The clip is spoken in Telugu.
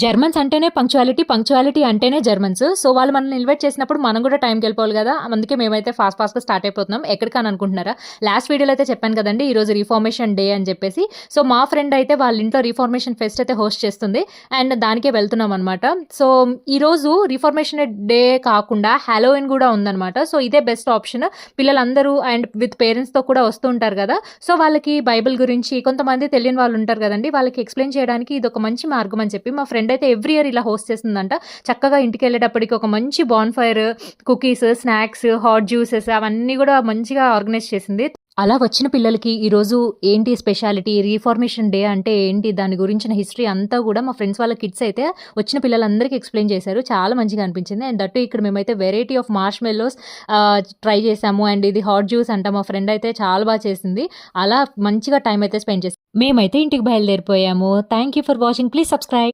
జర్మన్స్ అంటేనే పంక్చువాలిటీ పంక్చువాలిటీ అంటేనే జర్మన్స్. సో వాళ్ళు మనల్ని ఇన్వైట్ చేసినప్పుడు మనం కూడా టైంకి వెళ్ళిపోవాలి కదా. అందుకే మేమైతే ఫాస్ట్ ఫాస్ట్గా స్టార్ట్ అయిపోతున్నాం. ఎక్కడికని అనుకుంటున్నారా? లాస్ట్ వీడియోలో అయితే చెప్పాను కదండి ఈరోజు రిఫార్మేషన్ డే అని చెప్పేసి. సో మా ఫ్రెండ్ అయితే వాళ్ళ ఇంట్లో రిఫార్మేషన్ ఫెస్ట్ అయితే హోస్ట్ చేస్తుంది. అండ్ దానికే వెళ్తున్నాం అనమాట సో ఈరోజు రిఫార్మేషన్ డే కాకుండా హ్యాలోయిన్ కూడా ఉందన్నమాట. సో ఇదే బెస్ట్ ఆప్షన్ పిల్లలందరూ అండ్ విత్ పేరెంట్స్తో కూడా వస్తూ ఉంటారు కదా. సో వాళ్ళకి బైబిల్ గురించి కొంతమంది తెలియని వాళ్ళు ఉంటారు కదండి. వాళ్ళకి ఎక్స్ప్లెయిన్ చేయడానికి ఇది ఒక మంచి మార్గం అని చెప్పి మా ఫ్రెండ్ అయితే ఎవ్రీ ఇయర్ ఇలా హోస్ట్ చేస్తుందంట. చక్కగా ఇంటికి వెళ్ళేటప్పటికి ఒక మంచి bonfire cookies snacks hot juices అవన్నీ కూడా మంచిగా ఆర్గనైజ్ చేసింది. అలా వచ్చిన పిల్లలకి ఈరోజు ఏంటి స్పెషాలిటీ రీఫార్మేషన్ డే అంటే ఏంటి? దాని గురించిన హిస్టరీ అంతా కూడా మా ఫ్రెండ్స్ వాళ్ళ కిడ్స్ అయితే వచ్చిన పిల్లలందరికీ ఎక్స్ప్లెయిన్ చేశారు. చాలా మంచిగా అనిపించింది. అండ్ దట్టు ఇక్కడ మేమైతే variety of marshmallows try చేసాము. అండ్ ఇది హాట్ జ్యూస్ అంట మా ఫ్రెండ్ అయితే చాలా బాగా చేసింది. అలా మంచిగా టైం అయితే స్పెండ్ చేసి మేమైతే ఇంటికి బయలుదేరిపోయాము. Thank you for watching please subscribe